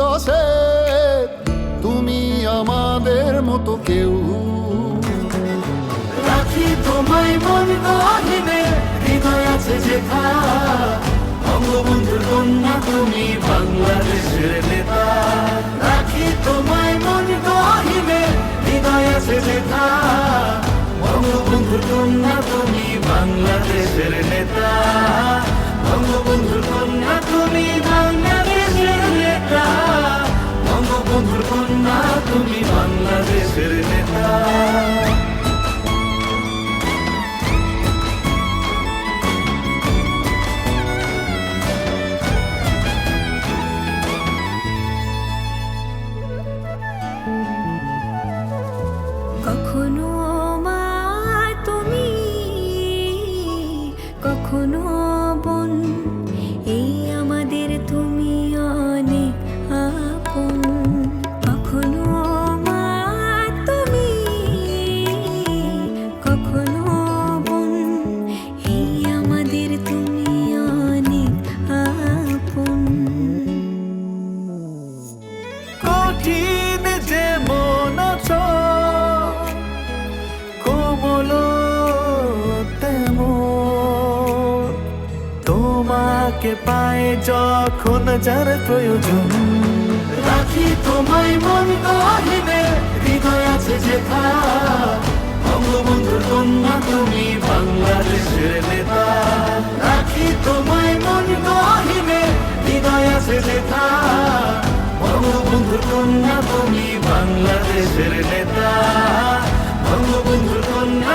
দশে তুমি আমাদের মতো কেউ। রাখি তোমায় মন গহিনে, হৃদয় আছে যেথা বঙ্গবন্ধুর কন্যা, তুমি বাংলাদেশের নেতা। রাখি তোমায় মন গহিনে, হৃদয় আছে যেথা বঙ্গবন্ধুর কন্যা, তুমি বাংলাদেশের নেতা। বঙ্গবন্ধুর কন্যা কখনো তোমাকে পায় যখন যার প্রয়োজন। রাখি তোমায় মন গহিনে, হৃদয় আছে যেথা। বঙ্গবন্ধুর কন্যা, তুমি বাংলাদেশের নেতা। রাখি তোমায় মন গহিনে, হৃদয় আছে যেথা। বঙ্গবন্ধুর কন্যা, তুমি বাংলাদেশের নেতা। বঙ্গবন্ধুর কন্যা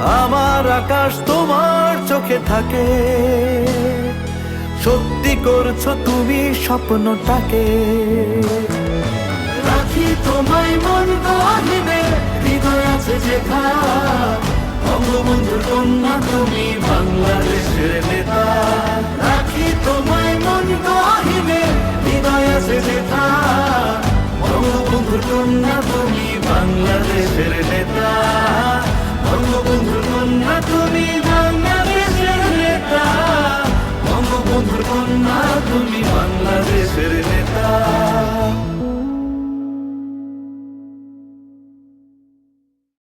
আমার আকাশ তোমার চোখে থাকে। সত্যি করছ তুমি স্বপ্নটাকে। রাখি তোমায় মন গহিনে হৃদয় আছে যেথা বঙ্গবন্ধুর কন্যা, তুমি বাংলাদেশের নেতা।